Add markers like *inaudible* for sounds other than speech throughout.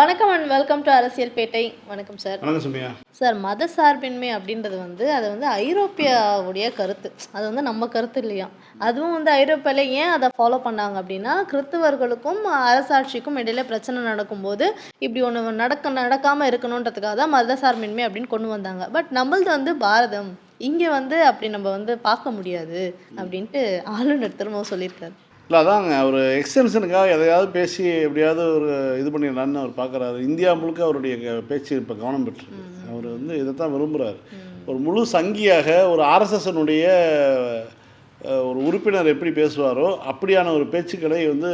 வணக்கம் and welcome to அரசியல் பேட்டை வணக்கம் சார் வணக்கம் சுமையா சார் மத சார்பின்மை அப்படின்றது வந்து அது வந்து ஐரோப்பியாவுடைய கருத்து. அது வந்து நம்ம கருத்து இல்லையா? அதுவும் வந்து ஐரோப்பியால ஏன் அதை ஃபாலோ பண்ணாங்க அப்படின்னா கிறிஸ்தவர்களுக்கும் அரசாட்சிக்கும் இடையில பிரச்சனை நடக்கும்போது இப்படி ஒன்று நடக்க நடக்காமல் இருக்கணுன்றதுக்காக தான் மத சார்பின்மை அப்படின்னு கொண்டு வந்தாங்க. பட் நம்மளது வந்து பாரதம். இங்கே வந்து அப்படி நம்ம வந்து பார்க்க முடியாது அப்படின்ட்டு ஆளுநர் திரும்பவும் சொல்லியிருக்காரு. இல்லை அதாங்க. அவர் எக்ஸ்டென்ஷனுக்காக எதையாவது பேசி எப்படியாவது ஒரு இது பண்ணிடலான்னு அவர் பார்க்குறாரு இந்தியா முழுக்க அவருடைய பேச்சு இப்போ கவனம் பெற்றிருக்கு. அவர் வந்து இதை தான் விரும்புகிறார் ஒரு முழு சங்கியாக ஒரு ஆர்எஸ்எஸ்னுடைய ஒரு உறுப்பினர் எப்படி பேசுவாரோ அப்படியான ஒரு பேச்சுக்களை வந்து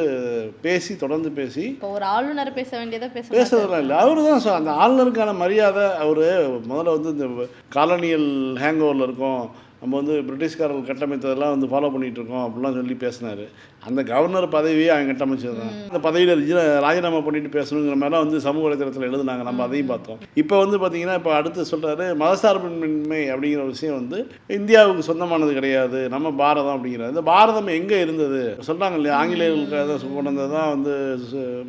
பேசி தொடர்ந்து பேசி ஒரு ஆளுநர் பேச வேண்டியதை பேச பேசுறதுலாம் இல்லை. அவரு தான் அந்த ஆளுநருக்கான மரியாதை அவர் முதல்ல வந்து இந்த காலனியல் ஹேங் ஓவரில் இருக்கோம். நம்ம வந்து பிரிட்டிஷ்காரர்கள் கட்டமைத்ததெல்லாம் வந்து ஃபாலோ பண்ணிட்டு இருக்கோம் அப்படிலாம் சொல்லி பேசினார். அந்த கவர்னர் பதவியே அவன் கட்டமைச்சது தான் அந்த பதவியில் ரிஜின ராஜினாமா பண்ணிட்டு பேசணுங்கிற மாதிரிலாம் வந்து சமூக வலைத்தளத்தில் எழுதுனாங்க. நம்ம அதையும் பார்த்தோம். இப்போ வந்து பார்த்தீங்கன்னா இப்போ அடுத்து சொல்கிறாரு மதசார்பின்மை அப்படிங்கிற ஒரு விஷயம் வந்து இந்தியாவுக்கு சொந்தமானது கிடையாது. நம்ம பாரதம் அப்படிங்கிறது இந்த பாரதம் எங்கே இருந்தது? சொல்கிறாங்க இல்லையா? ஆங்கிலேயர்களுக்காக கொண்டு வந்தது தான் வந்து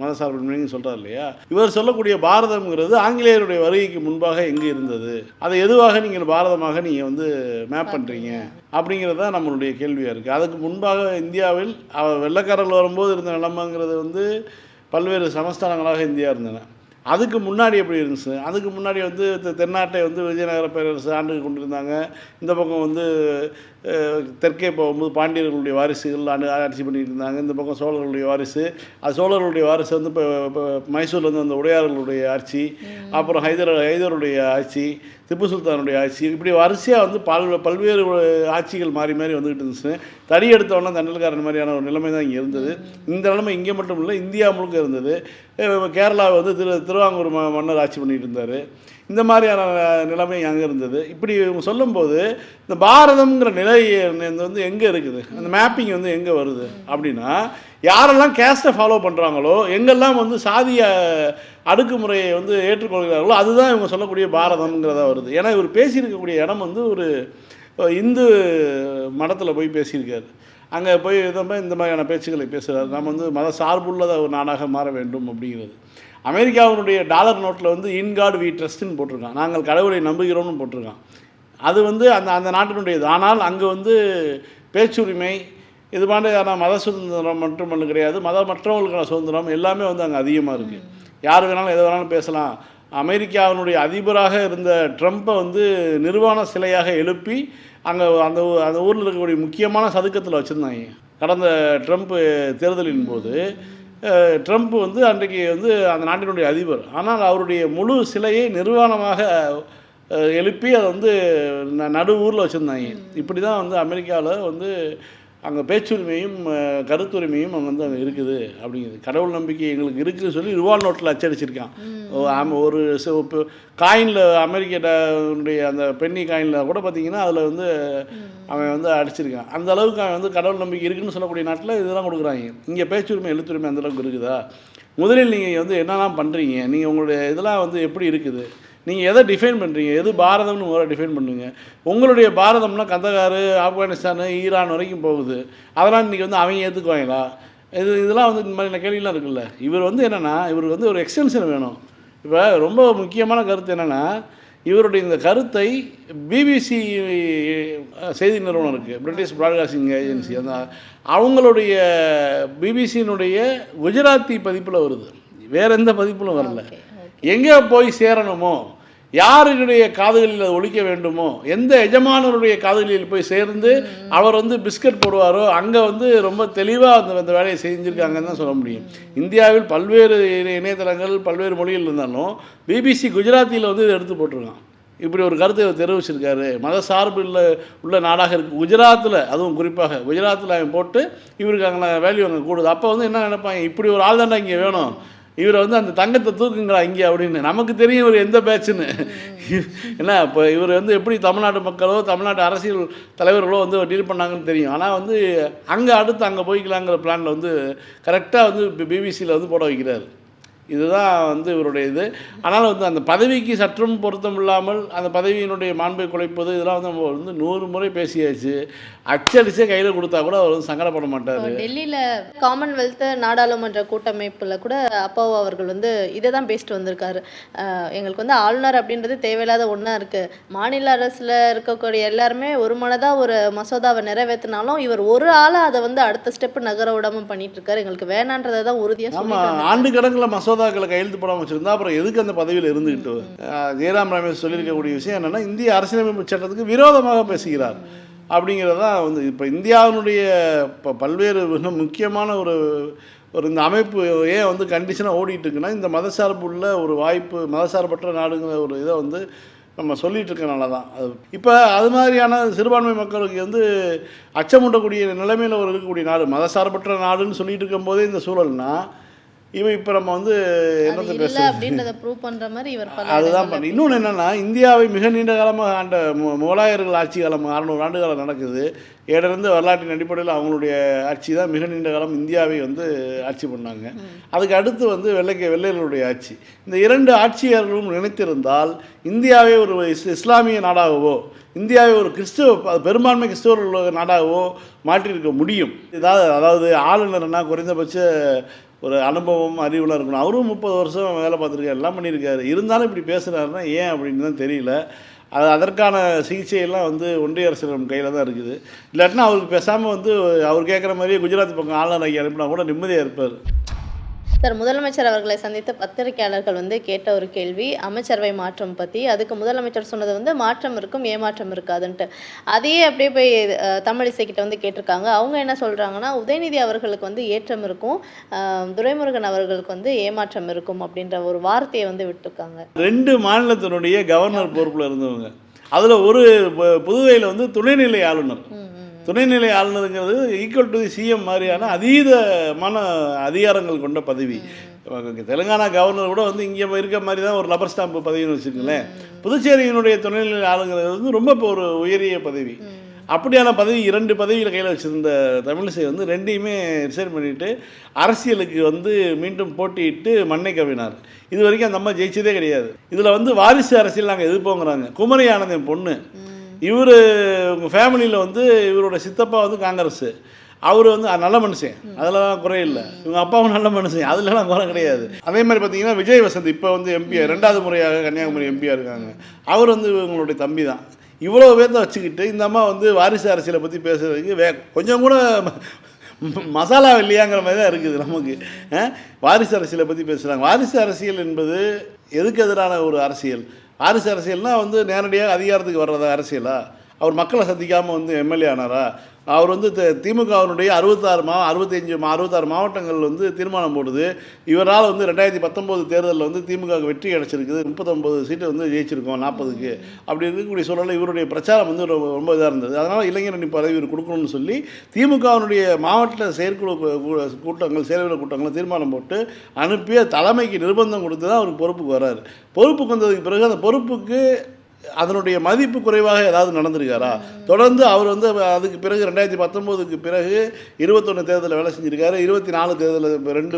மதசார்பின்மைன்னு சொல்கிறார் இல்லையா? இவர் சொல்லக்கூடிய பாரதம்ங்கிறது ஆங்கிலேயருடைய வருகைக்கு முன்பாக எங்கே இருந்தது? அதை எதுவாக நீங்கள் பாரதமாக நீங்கள் வந்து மேப் பண்ணுறீங்க அப்படிங்கிறது தான் நம்மளுடைய கேள்வியாக இருக்குது அதுக்கு முன்பாக இந்தியாவில் வெள்ளைக்காரர்கள் வரும்போது இருந்த நிலைமைங்கிறது வந்து பல்வேறு சமஸ்தானங்களாக இந்தியா இருந்தன. அதுக்கு முன்னாடி எப்படி இருந்துச்சு? அதுக்கு முன்னாடி வந்து தென்னாட்டை வந்து விஜயநகர பேரரசு ஆண்டு கொண்டிருந்தாங்க. இந்த பக்கம் வந்து தெற்கே போகும்போது பாண்டியர்களுடைய வாரிசுகள் ஆண்டு ஆட்சி பண்ணிட்டு இருந்தாங்க. இந்த பக்கம் சோழர்களுடைய வாரிசு. அது சோழர்களுடைய வாரிசு வந்து இப்போ இப்போ மைசூர்ல வந்து அந்த உடையார்களுடைய ஆட்சி. அப்புறம் ஹைதர் ஹைதருடைய ஆட்சி. திப்பு சுல்தானுடைய ஆட்சி. இப்படி வரிசையாக வந்து பல் பல்வேறு ஆட்சிகள் மாறி மாறி வந்துக்கிட்டு இருந்துச்சு தடி எடுத்தவொடனே தண்டல்காரன் மாதிரியான ஒரு நிலைமை தான் இங்கே இருந்தது. இந்த நிலைமை இங்கே மட்டும் இல்லை இந்தியா முழுக்க இருந்தது. கேரளாவை வந்து திரு திருவாங்கூர் மன்னர் ஆட்சி பண்ணிகிட்டு இருந்தார். இந்த மாதிரியான நிலைமை அங்கே இருந்தது. இப்படி இவங்க சொல்லும்போது இந்த பாரதம்ங்கிற நிலை வந்து எங்கே இருக்குது? அந்த மேப்பிங் வந்து எங்கே வருது? அப்படின்னா யாரெல்லாம் கேஸ்ட்டை ஃபாலோ பண்ணுறாங்களோ எங்கெல்லாம் வந்து சாதிய அடுக்குமுறையை வந்து ஏற்றுக்கொள்கிறார்களோ அதுதான் இவங்க சொல்லக்கூடிய பாரதம்ங்கிறதா வருது. ஏன்னா இவர் பேசியிருக்கக்கூடிய இடம் வந்து ஒரு இந்து மடத்தில் போய் பேசியிருக்காரு. அங்கே போய் இதை இந்த மாதிரியான பேச்சுக்களை பேசுகிறார் நம்ம வந்து மத சார்புள்ளத ஒரு நாடாக மாற வேண்டும் அப்படிங்கிறது. அமெரிக்காவினுடைய டாலர் நோட்டில் வந்து இன்காட் வி ட்ரஸ்ட்னு போட்டிருக்கான். நாங்கள் கடவுளை நம்புகிறோம்னு போட்டிருக்கான். அது வந்து அந்த அந்த நாட்டினுடையது. ஆனால் அங்கே வந்து பேச்சுரிமை இது மாதிரியான மத சுதந்திரம் மட்டுமல்ல கிடையாது. மத மற்றவங்களுக்கான சுதந்திரம் எல்லாமே வந்து அங்கே அதிகமாக இருக்குது யார் வேணாலும் எதை வேணாலும் பேசலாம். அமெரிக்காவினுடைய அதிபராக இருந்த ட்ரம்ப்பை வந்து நிர்வாண சிலையாக எழுப்பி அங்கே அந்த அந்த ஊரில் இருக்கக்கூடிய முக்கியமான சதுக்கத்தில் வச்சுருந்தாங்க. கடந்த ட்ரம்ப் தேர்தலின் போது ட்ரம்ப் வந்து அன்றைக்கு வந்து அந்த நாட்டினுடைய அதிபர். ஆனால் அவருடைய முழு சிலையை நிர்வாணமாக எழுப்பி அதை வந்து ந- நடு ஊரில் வச்சுருந்தாங்க. இப்படி தான் வந்து அமெரிக்காவில் வந்து அங்கே பேச்சுரிமையும் கருத்துரிமையும் அங்கே வந்து அங்கே இருக்குது அப்படிங்கிறது கடவுள் நம்பிக்கை எங்களுக்கு இருக்குதுன்னு சொல்லி ருவால் நோட்டில் அச்சடிச்சிருக்கான். ஒரு காயினில் அமெரிக்கனுடைய அந்த பென்னி காயினில் கூட பார்த்தீங்கன்னா அதில் வந்து அவன் வந்து அடிச்சிருக்கான். அந்த அளவுக்கு அவன் வந்து கடவுள் நம்பிக்கை இருக்குன்னு சொல்லக்கூடிய நாட்டில் இதெல்லாம் கொடுக்குறாங்க. இங்கே பேச்சுரிமை எழுத்துரிமை அந்த அளவுக்கு இருக்குதா. முதலில் நீங்கள் வந்து என்னெல்லாம் பண்ணுறீங்க நீங்கள் உங்களுடைய இதெல்லாம் வந்து எப்படி இருக்குது? நீங்கள் எதை டிஃபைன் பண்ணுறீங்க எது பாரதம்னு முதல்ல டிஃபைன் பண்ணுங்க. உங்களுடைய பாரதம்னா கந்தகார் ஆப்கானிஸ்தான் ஈரான் வரைக்கும் போகுது. அதெல்லாம் இன்றைக்கி வந்து அவங்க ஏற்றுக்குவாங்களா இது இதெல்லாம் வந்து இந்த மாதிரியான கேள்விலாம் இருக்குல்ல. இவர் வந்து என்னென்னா இவருக்கு வந்து ஒரு எக்ஸ்டென்ஷன் வேணும். இப்போ ரொம்ப முக்கியமான கருத்து என்னென்னா இவருடைய இந்த கருத்தை பிபிசி செய்தி நிறுவனம் இருக்குது பிரிட்டிஷ் ப்ராட்காஸ்டிங் ஏஜென்சி அந்த அவங்களுடைய பிபிசியினுடைய குஜராத்தி பதிப்பில் வருது. வேற எந்த பதிப்பிலும் வரல. எங்கே போய் சேரணுமோ? யாருடைய காதுகளில் அது ஒழிக்க வேண்டுமோ? எந்த எஜமானருடைய காதுகளில் போய் சேர்ந்து அவர் வந்து பிஸ்கட் போடுவாரோ அங்கே வந்து ரொம்ப தெளிவாக அந்த அந்த வேலையை செஞ்சுருக்காங்கன்னு தான் சொல்ல முடியும். இந்தியாவில் பல்வேறு இணையதளங்கள் பல்வேறு மொழிகள் இருந்தாலும் பிபிசி குஜராத்தியில் வந்து இதை எடுத்து போட்டிருக்கான். இப்படி ஒரு கருத்தை தெரிவிச்சிருக்காரு. மத சார்பு உள்ள உள்ள நாடாக இருக்குது குஜராத்தில் அதுவும் குறிப்பாக குஜராத்தில் அவன் போட்டு இவருக்கு அங்கே வேல்யூ அங்கே கூடுது. அப்போ வந்து என்ன நினைப்பாங்க? இப்படி ஒரு ஆள் தாண்டா இங்கே வேணும். இவரை வந்து அந்த தங்கத்தை தூக்குங்களா இங்கே அப்படின்னு. நமக்கு தெரியும் இவர் எந்த பேச்சுன்னு. என்ன இப்போ இவர் வந்து எப்படி தமிழ்நாட்டு மக்களோ தமிழ்நாட்டு அரசியல் தலைவர்களோ வந்து டீல் பண்ணாங்கன்னு தெரியும். ஆனால் வந்து அங்கே அடுத்து அங்கே போய்க்கலாங்கிற பிளானில் வந்து கரெக்டாக வந்து பிபிசியில் வந்து போட வைக்கிறாரு. இதுதான் வந்து இவருடைய இது. ஆனால் வந்து அந்த பதவிக்கு சற்றும் பொருத்தம் இல்லாமல் அந்த பதவியினுடைய மாண்பை குலைப்பது இதெல்லாம் வந்து நம்ம வந்து நூறு முறை பேசியாச்சு. அச்சடிச்சே கையில் கொடுத்தா கூட அவர் வந்து சங்கடப்பட மாட்டார். டெல்லியில காமன்வெல்த் நாடாளுமன்ற கூட்டமைப்புல கூட அப்பாவு அவர்கள் வந்து இதை தான் பேசிட்டு வந்திருக்காரு. எங்களுக்கு வந்து ஆளுநர் அப்படின்றது தேவையில்லாத ஒன்றா இருக்கு. மாநில அரசுல இருக்கக்கூடிய எல்லாருமே ஒரு மனதா ஒரு மசோதாவை நிறைவேற்றினாலும் இவர் ஒரு ஆளா அதை வந்து அடுத்த ஸ்டெப் நகர விடாம பண்ணிட்டு இருக்காரு. எங்களுக்கு வேணான்றதை தான் உறுதியா ஆமாம் சொல்லிட்டு ஆண்டு கணக்கில் மசோதாக்களை கையெழுத்து போடாமல் வச்சுருந்தா அப்புறம் எதுக்கு அந்த பதவியில் இருந்துக்கிட்டு ஜெயராம் ரமேஷ் சொல்லியிருக்கக்கூடிய விஷயம் என்னென்னா இந்திய அரசியலமைப்பு சட்டத்துக்கு விரோதமாக பேசுகிறார். அப்படிங்கிறது தான் வந்து இப்போ இந்தியாவினுடைய இப்போ பல்வேறு மிக முக்கியமான ஒரு ஒரு இந்த அமைப்பு ஏன் வந்து கண்டிஷனாக ஓடிட்டு இருக்குன்னா இந்த மதசார்பு உள்ள ஒரு வாய்ப்பு மதசார்பற்ற நாடுங்கிற ஒரு இதை வந்து நம்ம சொல்லிட்டு இருக்கனால தான். அது இப்போ அது மாதிரியான சிறுபான்மை மக்களுக்கு வந்து அச்சமூட்டக்கூடிய நிலைமையில் ஒரு இருக்கக்கூடிய நாடு மதசார்பற்ற நாடுன்னு சொல்லிட்டு இருக்கும்போதே இந்த சூழல்னால் இவன் இப்போ நம்ம வந்து என்னத்தை அது பேச இல்ல அப்படின்றத ப்ரூவ் பண்ற மாதிரி இவர் பல அதுதான் பண்ணி இன்னொன்று என்னென்னா இந்தியாவை மிக நீண்ட காலமாக ஆண்ட முகலாயர்கள் ஆட்சி காலம் அறநூறு ஆண்டு காலம் நடக்குது. ஏடிலிருந்து வரலாற்றின் அடிப்படையில் அவங்களுடைய ஆட்சி தான் மிக நீண்ட காலம் இந்தியாவை வந்து ஆட்சி பண்ணாங்க. அதுக்கு அடுத்து வந்து வெள்ளைக்க வெள்ளையர்களுடைய ஆட்சி. இந்த இரண்டு ஆட்சியாளர்களும் நினைத்திருந்தால் இந்தியாவை ஒரு இஸ்- இஸ்லாமிய நாடாகவோ இந்தியாவை ஒரு கிறிஸ்துவ பெரும்பான்மை கிறிஸ்தவர்கள் நாடாகவோ மாற்றியிருக்க முடியும். இதாவது அதாவது ஆளுநர்னா குறைந்தபட்ச ஒரு அனுபவம் அறிவுலாம் இருக்கணும். அவரும் முப்பது வருஷம் வேலை பார்த்துருக்காரு எல்லாம் பண்ணியிருக்காரு. இருந்தாலும் இப்படி பேசுகிறாருன்னா ஏன் அப்படின்னு தான் தெரியல. அது அதற்கான சிகிச்சையெல்லாம் வந்து ஒன்றிய அரசு நம்ம கையில் தான் இருக்குது. இல்லாட்டினா அவருக்கு பேசாமல் வந்து அவர் கேட்குற மாதிரியே குஜராத் பக்கம் ஆளுநர் ஐயா அனுப்பினா கூட நிம்மதியாக இருப்பார். சார் முதலமைச்சர் அவர்களை சந்தித்த பத்திரிகையாளர்கள் வந்து கேட்ட ஒரு கேள்வி அமைச்சரவை மாற்றம் பற்றி அதுக்கு முதலமைச்சர் சொன்னது வந்து மாற்றம் இருக்கும் ஏமாற்றம் இருக்காதுன்ட்டு. அதையே அப்படியே போய் அஹ், தமிழிசை கிட்ட வந்து கேட்டிருக்காங்க. அவங்க என்ன சொல்கிறாங்கன்னா உதயநிதி அவர்களுக்கு வந்து ஏற்றம் இருக்கும் துரைமுருகன் அவர்களுக்கு வந்து ஏமாற்றம் இருக்கும் அப்படின்ற ஒரு வார்த்தையை வந்து விட்டுருக்காங்க. ரெண்டு மாநிலத்தினுடைய கவர்னர் பொறுப்பில் இருந்தவங்க. அதில் ஒரு புதுவையில் வந்து துணைநிலை ஆளுநர். துணைநிலை ஆளுநருங்கிறது ஈக்குவல் டு சிஎம் மாதிரியான அதீதமான அதிகாரங்கள் கொண்ட பதவி. தெலுங்கானா கவர்னர் கூட வந்து இங்கே இருக்க மாதிரி தான் ஒரு லபர் ஸ்டாம்பு பதவின்னு வச்சுக்கோங்களேன். புதுச்சேரியினுடைய துணைநிலை ஆளுங்கிறது வந்து ரொம்ப இப்போ ஒரு உயரிய பதவி. அப்படியான பதவி இரண்டு பதவியில் கையில் வச்சுருந்த தமிழிசை வந்து ரெண்டையுமே ரிசைன் பண்ணிட்டு அரசியலுக்கு வந்து மீண்டும் போட்டியிட்டு மண்ணை கவினார். இது வரைக்கும் அந்த அம்மா ஜெயிச்சதே கிடையாது. இதில் வந்து வாரிசு அரசியல் நாங்கள் எதிர்ப்போங்கிறாங்க. குமரி ஆனந்தன் பொண்ணு. இவர் உங்கள் ஃபேமிலியில் வந்து இவரோட சித்தப்பா வந்து காங்கிரஸு. அவர் வந்து நல்ல மனுஷன். அதெல்லாம் குறை இல்லை இவங்க அப்பாவும் நல்ல மனுஷன். அதுலலாம் குறை கிடையாது. அதே மாதிரி பார்த்தீங்கன்னா விஜய் வசந்த் இப்போ வந்து எம்பி ரெண்டாவது முறையாக கன்னியாகுமரி எம்பியாக இருக்காங்க. அவர் வந்து இவங்களுடைய தம்பி தான். இவ்வளோ பேர்த்த வச்சுக்கிட்டு இந்த அம்மா வந்து வாரிசு அரசியலை பற்றி பேசுறதுக்கு வே கொஞ்சம் கூட ம- மசாலா இல்லையாங்கிற மாதிரி தான் இருக்குது நமக்கு. வாரிசு அரசியலை பற்றி பேசுகிறாங்க வாரிசு அரசியல் என்பது எதுக்கு எதிரான ஒரு அரசியல்? வாரிசு அரசியல்னால் வந்து நேரடியாக அதிகாரத்துக்கு வர்றதா அரசியலா? அவர் மக்களை சந்திக்காமல் வந்து எம்எல்ஏ ஆனாரா? அவர் வந்து திமுகவினுடைய அறுபத்தாறு மா அறுபத்தஞ்சு மா அறுபத்தாறு மாவட்டங்கள் வந்து தீர்மானம் போடுது. இவரால் வந்து ரெண்டாயிரத்தி பத்தொம்போது தேர்தலில் வந்து திமுகவுக்கு வெற்றி கிடச்சிருக்குது. முப்பத்தொம்பது சீட்டு வந்து ஜெயிச்சிருக்கோம் நாற்பதுக்கு அப்படி இருக்கக்கூடிய சூழலில் இவருடைய பிரச்சாரம் வந்து ரொம்ப ரொம்ப இதாக இருந்தது. அதனால் இளைஞர் அணி பதவி இவர் கொடுக்கணும்னு சொல்லி திமுகவினுடைய மாவட்ட செயற்குழு கூ- கூட்டங்கள் செயல்குழு கூட்டங்கள் தீர்மானம் போட்டு அனுப்பிய தலைமைக்கு நிர்பந்தம் கொடுத்து தான் அவருக்கு பொறுப்புக்கு வர்றாரு பொறுப்புக்கு வந்ததுக்கு பிறகு அந்த பொறுப்புக்கு அதனுடைய மதிப்பு குறைவாக ஏதாவது நடந்திருக்காரா? தொடர்ந்து அவர் வந்து அதுக்கு பிறகு ரெண்டாயிரத்தி பத்தொம்போதுக்கு பிறகு இருபத்தொன்று தேர்தலில் வேலை செஞ்சுருக்காரு. இருபத்தி நாலு தேர்தலில் ரெண்டு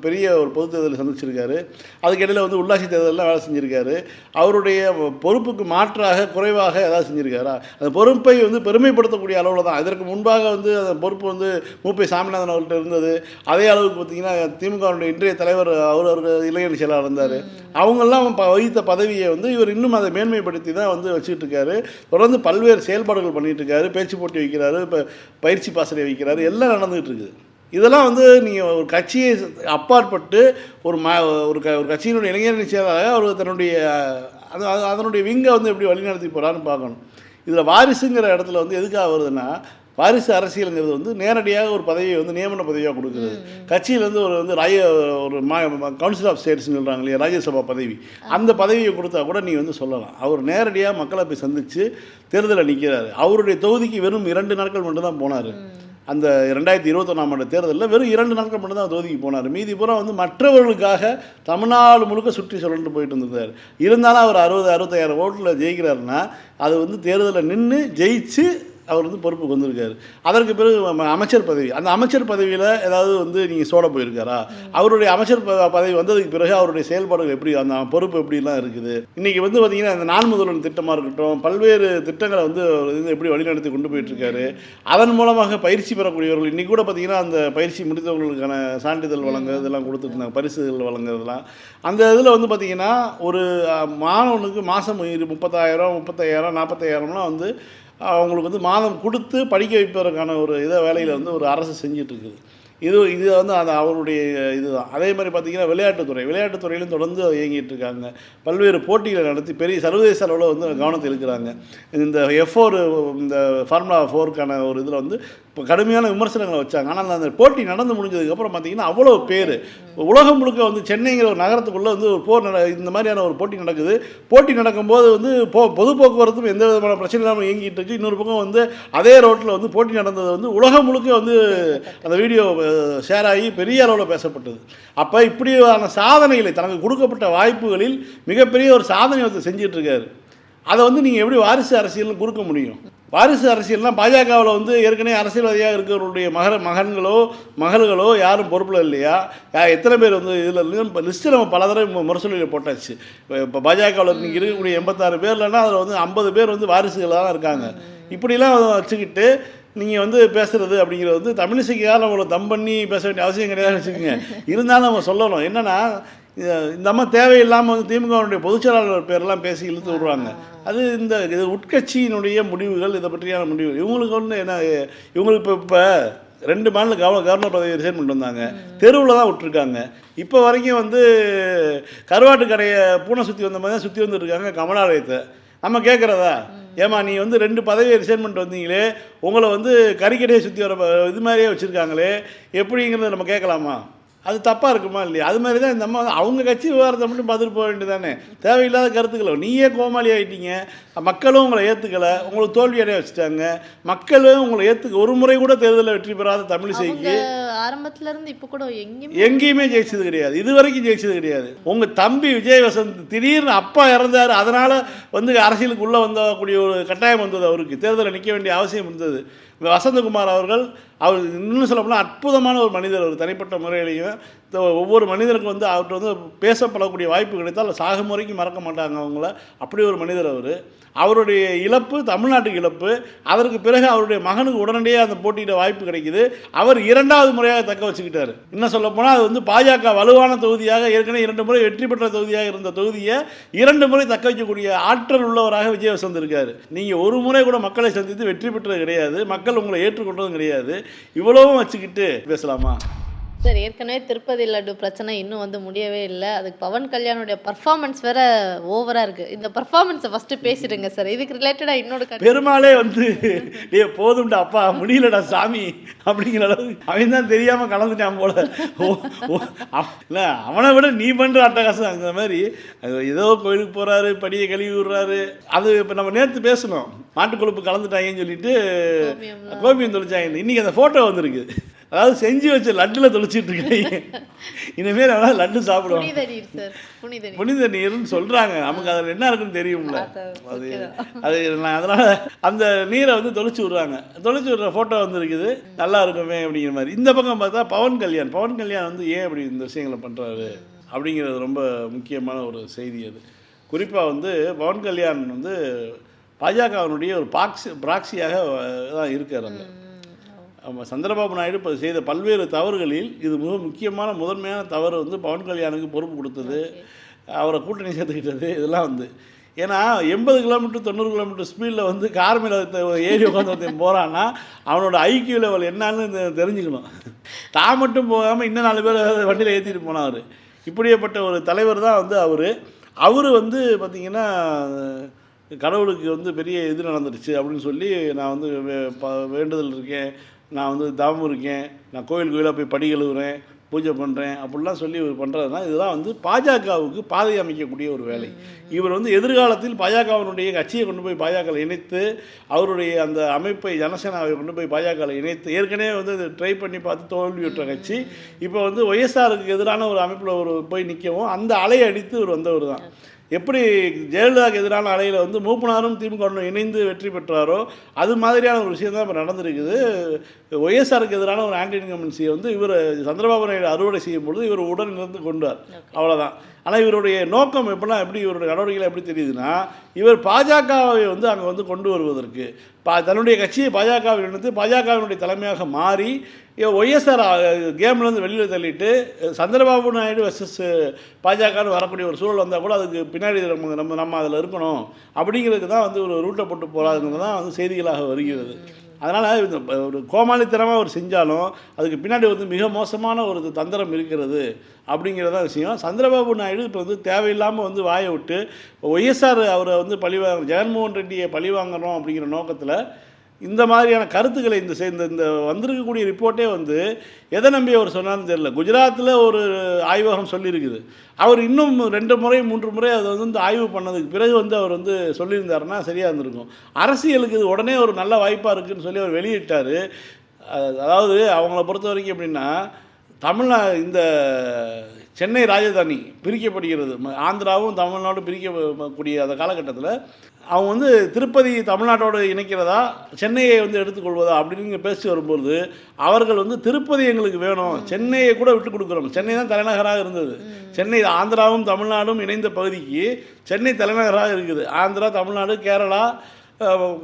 பெரிய ஒரு பொது தேர்தலை சந்திச்சிருக்காரு. அதுக்கு இடையில வந்து உள்ளாட்சி தேர்தலில் வேலை செஞ்சுருக்காரு. அவருடைய பொறுப்புக்கு மாற்றாக குறைவாக ஏதாவது செஞ்சுருக்காரா? அந்த பொறுப்பை வந்து பெருமைப்படுத்தக்கூடிய அளவில் தான். இதற்கு முன்பாக வந்து அந்த பொறுப்பு வந்து மூப்பை சாமிநாதன் அவர்கிட்ட இருந்தது. அதே அளவுக்கு பார்த்தீங்கன்னா திமுகவுடைய இன்றைய தலைவர் அவர் அவர் இளைஞர் செயலாளர் இருந்தார். அவங்கெல்லாம் வகித்த பதவியை வந்து இவர் இன்னும் அதை மேன்மைப்படுத்தி தான் வந்து வச்சுக்கிட்டு இருக்காரு தொடர்ந்து பல்வேறு செயல்பாடுகள் பண்ணிகிட்டு இருக்காரு பேச்சு போட்டி வைக்கிறாரு இப்போ பயிற்சி பாசறை வைக்கிறாரு. எல்லாம் நடந்துகிட்டு இருக்குது இதெல்லாம் வந்து நீங்கள் ஒரு கட்சியை அப்பாற்பட்டு ஒரு ம ஒரு க ஒரு கட்சியினுடைய இளைஞரணி செயலாளராக அவர் தன்னுடைய அது- அதனுடைய விங்கை வந்து எப்படி வழிநடத்தி போகிறான்னு பார்க்கணும். இதில் வாரிசுங்கிற இடத்துல வந்து எதுக்காக வருதுன்னா வாரிசு அரசியலுங்கிறது வந்து நேரடியாக ஒரு பதவியை வந்து நியமன பதவியாக கொடுக்குறது. கட்சியிலேருந்து ஒரு வந்து ராய ஒரு மா கவுன்சில் ஆஃப் ஸ்டேட்ஸ்னு சொல்கிறாங்க இல்லையா ராஜ்யசபா பதவி. அந்த பதவியை கொடுத்தா கூட நீ வந்து சொல்லலாம். அவர் நேரடியாக மக்களை போய் சந்தித்து தேர்தலில் நிற்கிறாரு அவருடைய தொகுதிக்கு வெறும் இரண்டு நாட்கள் மட்டும்தான் போனார். அந்த ரெண்டாயிரத்தி இருபத்தொன்னாம் ஆண்டு தேர்தலில் வெறும் இரண்டு நாட்கள் மட்டும்தான் தொகுதிக்கு போனார். மீதி பூரா வந்து மற்றவர்களுக்காக தமிழ்நாடு முழுக்க சுற்றி சொல்லிட்டு போயிட்டு இருந்திருந்தார் இருந்தாலும் அவர் அறுபது அறுபத்தாயிரம் ஓட்டில் ஜெயிக்கிறாருன்னா அது வந்து தேர்தலில் நின்று ஜெயிச்சு அவர் வந்து பொறுப்புக்கு வந்திருக்காரு. அதற்கு பிறகு ம- அமைச்சர் பதவி. அந்த அமைச்சர் பதவியில் ஏதாவது வந்து நீங்கள் சோட போயிருக்காரா? அவருடைய அமைச்சர் பதவி வந்ததுக்கு பிறகு அவருடைய செயல்பாடுகள் எப்படி அந்த பொறுப்பு எப்படிலாம் இருக்குது? இன்றைக்கி வந்து பார்த்தீங்கன்னா இந்த நான் முதல்வன் திட்டமாக இருக்கட்டும் பல்வேறு திட்டங்களை வந்து அவர் வந்து எப்படி வழிநடத்தி கொண்டு போயிட்டுருக்காரு அதன் மூலமாக பயிற்சி பெறக்கூடியவர்கள் இன்றைக்கி கூட பார்த்தீங்கன்னா அந்த பயிற்சி முடித்தவர்களுக்கான சான்றிதழ் வழங்க இதெல்லாம் கொடுத்துருந்தாங்க பரிசுகள் வழங்குறதுலாம் அந்த இதில் வந்து பார்த்திங்கன்னா ஒரு மாணவனுக்கு மாதம் முப்பத்தாயிரம் முப்பத்தாயிரம் நாற்பத்தாயிரம்லாம் வந்து அவங்களுக்கு வந்து மாதம் கொடுத்து படிக்க வைப்பதற்கான ஒரு இதை வேலையில் வந்து ஒரு அரசு செஞ்சிட்ருக்குது. இது இது வந்து அது அவருடைய இதுதான். அதே மாதிரி பார்த்திங்கன்னா விளையாட்டுத்துறை விளையாட்டுத்துறையிலும் தொடர்ந்து இயங்கிட்டு இருக்காங்க பல்வேறு போட்டிகளை நடத்தி பெரிய சர்வதேச அளவில் வந்து கவனத்தை இழுக்கிறாங்க இந்த எஃப் ஃபோர் இந்த ஃபார்முலா ஃபோருக்கான ஒரு இதில் வந்து இப்போ கடுமையான விமர்சனங்களை வச்சாங்க. ஆனால் அந்த போட்டி நடந்து முடிஞ்சதுக்கப்புறம் பார்த்தீங்கன்னா அவ்வளோ பேர் உலகம் முழுக்க வந்து சென்னைங்கிற ஒரு நகரத்துக்குள்ளே வந்து ஒரு போர் நட இந்த மாதிரியான ஒரு போட்டி நடக்குது. போட்டி நடக்கும்போது வந்து போ பொது போக்குவரத்தும் எந்த விதமான பிரச்சனை இல்லாமல் இயங்கிட்டு இருக்கு. இன்னொரு பக்கம் வந்து அதே ரோட்டில் வந்து போட்டி நடந்தது வந்து உலகம் முழுக்க வந்து அந்த வீடியோ ஷேர் ஆகி பெரிய அளவில் பேசப்பட்டது. அப்போ இப்படியான சாதனைகளை தனக்கு கொடுக்கப்பட்ட வாய்ப்புகளில் மிகப்பெரிய ஒரு சாதனை வந்து செஞ்சிட்ருக்காரு அதை வந்து நீங்கள் எப்படி வாரிசு அரசியல்னு கொடுக்க முடியும்? வாரிசு அரசியல்னால் பாஜகவில் வந்து ஏற்கனவே அரசியல்வாதியாக இருக்கிறவருடைய மகர மகன்களோ மகள்களோ யாரும் பொறுப்பில் இல்லையா? எத்தனை பேர் வந்து இதில் இப்போ லிஸ்ட்டு நம்ம பல தடவை முரசொலியில் போட்டாச்சு. இப்போ பாஜகவில் இன்னைக்கு இருக்கக்கூடிய எண்பத்தாறு பேர்லன்னா அதில் வந்து ஐம்பது பேர் வந்து வாரிசுகளாக தான் இருக்காங்க. இப்படிலாம் வச்சுக்கிட்டு நீங்கள் வந்து பேசுகிறது அப்படிங்கிறது வந்து தமிழிசைக்காக நம்மளை தம் பண்ணி பேச வேண்டிய அவசியம் கிடையாதுன்னு வச்சுக்கோங்க. இருந்தாலும் நம்ம சொல்லணும். என்னென்னா இந்த அம்மா தேவையில்லாமல் வந்து திமுகவுடைய பொதுச்செயலாளர் பேரெல்லாம் பேசி இழுத்து விடுவாங்க அது இந்த இது உட்கட்சியினுடைய முடிவுகள் இதை பற்றியான முடிவுகள். இவங்களுக்கு வந்து என்ன இவங்களுக்கு இப்போ இப்போ ரெண்டு மாநில கவ கவர்னர் பதவி ரிசைன் பண்ணிட்டு வந்தாங்க. தெருவில் தான் விட்டுருக்காங்க. இப்போ வரைக்கும் வந்து கருவாட்டு கடையை பூனை சுற்றி வந்த மாதிரி தான் சுற்றி வந்துருக்காங்க கமலாலயத்தை. நம்ம கேட்குறதா ஏமா நீ வந்து ரெண்டு பதவியை ரிசைன் பண்ணிட்டு வந்தீங்களே உங்களை வந்து கறிக்கடையை சுற்றி வர இது மாதிரியே வச்சுருக்காங்களே எப்படிங்கிறத நம்ம கேட்கலாமா? அது தப்பாக இருக்குமா இல்லையா? அது மாதிரி தான் இந்த அம்மா அவங்க கட்சி விவகாரத்தை மட்டும் பார்த்துட்டு போக வேண்டியதானே தேவையில்லாத கருத்துக்களை. நீயே கோமாளி ஆகிட்டீங்க மக்களும் உங்களை ஏற்றுக்கலை உங்களுக்கு தோல்வி அடைய வச்சுட்டாங்க. மக்களும் உங்களை ஏற்றுக்க ஒரு முறை கூட தேர்தலில் வெற்றி பெறாத தமிழிசைக்கு ஆரம்பத்துல இருந்து இப்ப கூட எங்கேயுமே எங்கேயுமே ஜெயிச்சது கிடையாது. இது வரைக்கும் ஜெயிச்சது கிடையாது. உங்க தம்பி விஜய் வசந்த் திடீர்னு அப்பா இறந்தாரு. அதனால வந்து அரசியலுக்கு உள்ள வந்தக்கூடிய ஒரு கட்டாயம் வந்தது அவருக்கு. தேர்தலில் நிற்க வேண்டிய அவசியம் இருந்தது. வசந்தகுமார் அவர்கள் அவர் இன்னும் சொல்லப்போனால் அற்புதமான ஒரு மனிதர் அவர் தனிப்பட்ட முறையிலையும் ஒவ்வொரு மனிதருக்கும் வந்து அவர்கிட்ட வந்து பேசப்படக்கூடிய வாய்ப்பு கிடைத்தால் சாகும் வரைக்கும் மறக்க மாட்டாங்க அவங்கள. அப்படி ஒரு மனிதர் அவர். அவருடைய இழப்பு தமிழ்நாட்டுக்கு இழப்பு அதற்கு பிறகு அவருடைய மகனுக்கு உடனடியாக அந்த போட்டியிட வாய்ப்பு கிடைக்குது. அவர் இரண்டாவது முறையாக தக்க வச்சுக்கிட்டார். இன்னும் சொல்ல போனால் அது வந்து பாஜக வலுவான தொகுதியாக ஏற்கனவே இரண்டு முறை வெற்றி பெற்ற தொகுதியாக இருந்த தொகுதியை இரண்டு முறை தக்க வைக்கக்கூடிய ஆற்றல் உள்ளவராக விஜய் வசந்த் நீங்கள் ஒரு முறை கூட மக்களை சந்தித்து வெற்றி பெற்றது கிடையாது. மக்கள் உங்களை ஏற்றுக்கொண்டதும் கிடையாது. இவ்வளவும் வச்சுக்கிட்டு பேசலாமா? சார் ஏற்கனவே திருப்பதி லட்டு பிரச்சனை இன்னும் வந்து முடியவே இல்லை. அதுக்கு பவன் கல்யாணுடைய பர்ஃபார்மன்ஸ் வேற ஓவரா இருக்கு. இந்த பர்ஃபார்மன்ஸை ஃபர்ஸ்ட் பேசிடுங்க சார். இதுக்கு ரிலேட்டடா இன்னொரு பெருமாளே வந்து டே போதும்டா அப்பா முடியலடா சாமி அப்படிங்கிற அளவுக்கு. அவன் தான் தெரியாமல் கலந்துட்டான் போல. இல்லை அவனை விட நீ பண்ணுற அட்டகாசம் அந்த மாதிரி. ஏதோ கோயிலுக்கு போகிறாரு படியை கழுவி விடுறாரு. அது இப்போ நம்ம நேற்று பேசணும். மாட்டு கொழுப்பு கலந்துட்டாங்கன்னு சொல்லிட்டு. கோபியம் தொலைச்சாங்க இன்றைக்கி அந்த ஃபோட்டோ வந்திருக்கு. அதாவது செஞ்சு வச்ச லட்டில் தொலைச்சிட்டு இருக்காங்க. இனிமேல் அவனால் லட்டு சாப்பிடுவாங்க புனித நீர்னு சொல்கிறாங்க நமக்கு அதில் என்ன இருக்குன்னு தெரியும்ல. அது அது நான் அதனால் அந்த நீரை வந்து தொளிச்சு விட்றாங்க. தொளிச்சு விட்ற ஃபோட்டோ வந்து இருக்குது. நல்லா இருக்குமே அப்படிங்கிற மாதிரி. இந்த பக்கம் பார்த்தா பவன் கல்யாண். பவன் கல்யாண் வந்து ஏன் அப்படி இந்த விஷயங்களை பண்ணுறாரு அப்படிங்கிறது ரொம்ப முக்கியமான ஒரு செய்தி அது. குறிப்பாக வந்து பவன் கல்யாண் வந்து பாஜகவினுடைய ஒரு பாக்ஸி ப்ராக்சியாக தான் இருக்கார் ஆமாம் சந்திரபாபு நாயுடு இப்போ செய்த பல்வேறு தவறுகளில் இது மிக முக்கியமான முதன்மையான தவறு வந்து பவன் கல்யாணுக்கு பொறுப்பு கொடுத்தது அவரை கூட்டணி சேர்த்துக்கிட்டது இதெல்லாம் வந்து. ஏன்னா எண்பது கிலோமீட்டர் தொண்ணூறு கிலோமீட்டர் ஸ்பீடில் வந்து கார் மேலே ஏறி உட்காந்து ஒருத்தன் போகிறான்னா அவனோட ஐக்கியூ லெவல் என்னன்னு தெரிஞ்சுக்கணும். தான் மட்டும் போகாமல் இன்னும் நாலு பேர் வண்டியில் ஏற்றிட்டு போனார் இப்படியேப்பட்ட ஒரு தலைவர் தான் வந்து அவர். அவர் வந்து பார்த்திங்கன்னா கடவுளுக்கு வந்து பெரிய இது நடந்துடுச்சு அப்படின்னு சொல்லி நான் வந்து வேண்டுதல் இருக்கேன். நான் வந்து தவம் இருக்கேன் நான் கோயில் கோயிலாக போய் படி கழுவுறேன் பூஜை பண்ணுறேன் அப்படிலாம் சொல்லி இவர் பண்ணுறதுனா இதுதான் வந்து பாஜகவுக்கு பாதை அமைக்கக்கூடிய ஒரு வேலை. இவர் வந்து எதிர்காலத்தில் பாஜகவினுடைய கட்சியை கொண்டு போய் பாஜகவில் இணைத்து அவருடைய அந்த அமைப்பை ஜனசேனாவை கொண்டு போய் பாஜகவில் இணைத்து ஏற்கனவே வந்து ட்ரை பண்ணி பார்த்து தோல்வியுற்ற கட்சி. இப்போ வந்து ஒய்எஸ்ஆருக்கு எதிரான ஒரு அமைப்பில் ஒரு போய் நிற்கவும் அந்த அலையை அடித்து இவர் வந்தவர் தான் எப்படி ஜெயலலிதாவுக்கு எதிரான அலையில் வந்து மூப்பனாரும் திமுக இணைந்து வெற்றி பெற்றாரோ அது மாதிரியான ஒரு விஷயம் தான் இப்போ நடந்திருக்குது. ஒய்எஸ்ஆருக்கு எதிரான ஒரு ஆன்டி இன்கம்பன்சியை வந்து இவர் சந்திரபாபு நாயுடு அறுவடை செய்யும் பொழுது இவர் உடன் இருந்து கொண்டார் அவ்வளோதான் ஆனால் இவருடைய நோக்கம் எப்படின்னா எப்படி இவருடைய நடவடிக்கைகள் எப்படி தெரியுதுன்னா இவர் பாஜகவை வந்து அங்கே வந்து கொண்டு வருவதற்கு. பா தன்னுடைய கட்சியை பாஜகவில் இணைத்து பாஜகவினுடைய தலைமையாக மாறி ஒய்எஸ்ஆர் கேம்லேருந்து வெளியில் தள்ளிட்டு சந்திரபாபு நாயுடு வர்சஸ் பாஜகன்னு வரக்கூடிய ஒரு சூழல் வந்தால் கூட அதுக்கு பின்னாடி நம்ம நம்ம நம்ம அதில் இருக்கணும். அப்படிங்கிறதுக்கு தான் வந்து ஒரு ரூட்டை போட்டு போகிறாங்கிறது தான் வந்து செய்திகளாக வருகிறது. அதனால் இந்த ஒரு கோமாளித்தனமாக அவர் செஞ்சாலும் அதுக்கு பின்னாடி வந்து மிக மோசமான ஒரு தந்திரம் இருக்கிறது அப்படிங்கிறத விஷயம். சந்திரபாபு நாயுடு இப்போ வந்து தேவையில்லாமல் வந்து வாயை விட்டு ஒய்எஸ்ஆர் அவரை வந்து பழி வாங்க ஜெகன்மோகன் ரெட்டியை பழி வாங்கணும் அப்படிங்கிற நோக்கத்தில் இந்த மாதிரியான கருத்துக்களை இந்த செ- இந்த வந்திருக்கக்கூடிய ரிப்போர்ட்டே வந்து எதை நம்பி அவர் சொன்னார்னு தெரியல. குஜராத்தில் ஒரு ஆய்வகம் சொல்லியிருக்குது. அவர் இன்னும் ரெண்டு முறை மூன்று முறை அதை வந்து ஆய்வு பண்ணதுக்கு பிறகு வந்து அவர் வந்து சொல்லியிருந்தாருன்னா சரியாக இருந்திருக்கும். அரசியலுக்கு இது உடனே ஒரு நல்ல வாய்ப்பாக இருக்குதுன்னு சொல்லி அவர் வெளியிட்டார். அதாவது அவங்கள பொறுத்த வரைக்கும் எப்படின்னா தமிழ்நா இந்த சென்னை ராஜதானி பிரிக்கப்படுகிறது. ம- ஆந்திராவும் தமிழ்நாடும் பிரிக்கக்கூடிய அந்த காலகட்டத்தில் அவங்க வந்து திருப்பதி தமிழ்நாட்டோடு இணைக்கிறதா சென்னையை வந்து எடுத்துக்கொள்வதா அப்படின்னு பேசி வரும்போது அவர்கள் வந்து திருப்பதி எங்களுக்கு வேணும் சென்னையை கூட விட்டு கொடுக்குறோம். சென்னை தான் தலைநகராக இருந்தது. சென்னை ஆந்திராவும் தமிழ்நாடும் இணைந்த பகுதிக்கு சென்னை தலைநகராக இருக்குது. ஆந்திரா தமிழ்நாடு கேரளா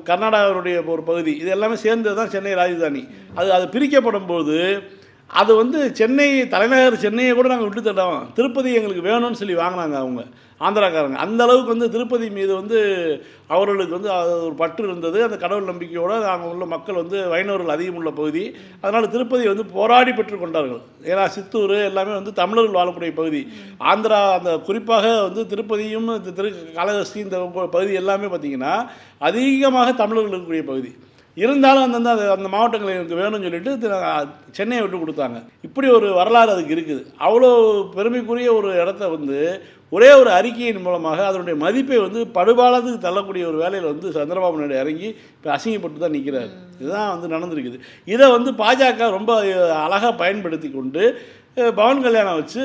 கர்நாடகாவுடைய ஒரு பகுதி. இது எல்லாமே சேர்ந்தது தான் சென்னை ராஜதானி. அது அது பிரிக்கப்படும் போது அது வந்து சென்னை தலைநகர் சென்னையை கூட நாங்கள் விட்டு தட்டோம் திருப்பதி எங்களுக்கு வேணும்னு சொல்லி வாங்கினாங்க அவங்க ஆந்திராக்காரங்க. அந்த அளவுக்கு வந்து திருப்பதி மீது வந்து அவர்களுக்கு வந்து அது ஒரு பற்று இருந்தது. அந்த கடவுள் நம்பிக்கையோடு அங்கே உள்ள மக்கள் வந்து வைணவர்கள் அதிகம் உள்ள பகுதி. அதனால் திருப்பதி வந்து போராடி பெற்றுக்கொண்டார்கள் ஏன்னா சித்தூர் எல்லாமே வந்து தமிழர்கள் வாழக்கூடிய பகுதி. ஆந்திரா அந்த குறிப்பாக வந்து திருப்பதியும் இந்த திரு காளஹஸ்தி இந்த பகுதி எல்லாமே பார்த்திங்கன்னா அதிகமாக தமிழர்கள் இருக்கக்கூடிய பகுதி. இருந்தாலும் அந்தந்த அது அந்த மாவட்டங்கள் எனக்கு வேணும்னு சொல்லிட்டு சென்னையை விட்டு கொடுத்தாங்க. இப்படி ஒரு வரலாறு அதுக்கு இருக்குது. அவ்வளோ பெருமைக்குரிய ஒரு இடத்த வந்து ஒரே ஒரு அறிக்கையின் மூலமாக அதனுடைய மதிப்பை வந்து படுபாலத்துக்கு தள்ளக்கூடிய ஒரு வேலையில் வந்து சந்திரபாபு நாயுடு இறங்கி இப்போ அசிங்கப்பட்டு தான் நிற்கிறார் இதுதான் வந்து நடந்திருக்குது. இதை வந்து பாஜக ரொம்ப அழகாக பயன்படுத்தி கொண்டு பவன் கல்யாணம் வச்சு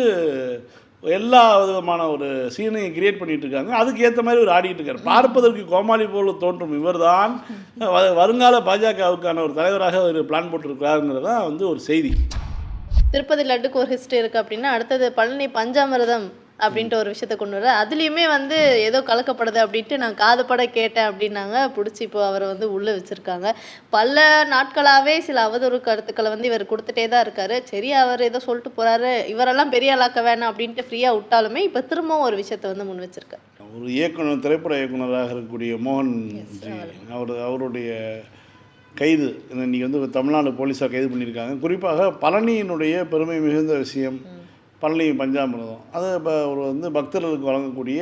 எல்லா விதமான ஒரு சீனையும் கிரியேட் பண்ணிகிட்டு இருக்காங்க அதுக்கு ஏற்ற மாதிரி ஒரு ஆடிட்டு இருக்காரு. பார்ப்பதற்கு கோமாளி போல தோன்றும் இவர்தான். தான் வருங்கால பாஜகவுக்கான ஒரு தலைவராக ஒரு பிளான் போட்டிருக்கிறாருங்கிறது தான் வந்து ஒரு செய்தி. திருப்பதி லட்டுக்கு ஒரு ஹிஸ்ட்ரி இருக்குது அப்படின்னா அடுத்தது பழனி பஞ்சாமிரதம் அப்படின்ட்டு ஒரு விஷயத்த கொண்டு வர. அதுலேயுமே வந்து ஏதோ கலக்கப்படுது அப்படின்ட்டு நான் காதுபட கேட்டேன் அப்படின்னாங்க. பிடிச்சி இப்போ அவரை வந்து உள்ளே வச்சுருக்காங்க. பல நாட்களாகவே சில அவதூறு கருத்துக்களை வந்து இவர் கொடுத்துட்டே தான் இருக்காரு. சரி அவர் ஏதோ சொல்லிட்டு போகிறாரு இவரெல்லாம் பெரிய ஆளாக்க வேணாம் அப்படின்ட்டு ஃப்ரீயாக விட்டாலுமே இப்போ திரும்பவும் ஒரு விஷயத்தை வந்து முன் வச்சிருக்காரு. ஒரு இயக்குனர் திரைப்பட இயக்குனராக இருக்கக்கூடிய மோகன் அவர் அவருடைய கைது இன்னைக்கு வந்து தமிழ்நாடு போலீஸார் கைது பண்ணியிருக்காங்க. குறிப்பாக பழனியினுடைய பெருமை மிகுந்த விஷயம் பழனி பஞ்சாமிரதம். அது இப்போ ஒரு வந்து பக்தர்களுக்கு வழங்கக்கூடிய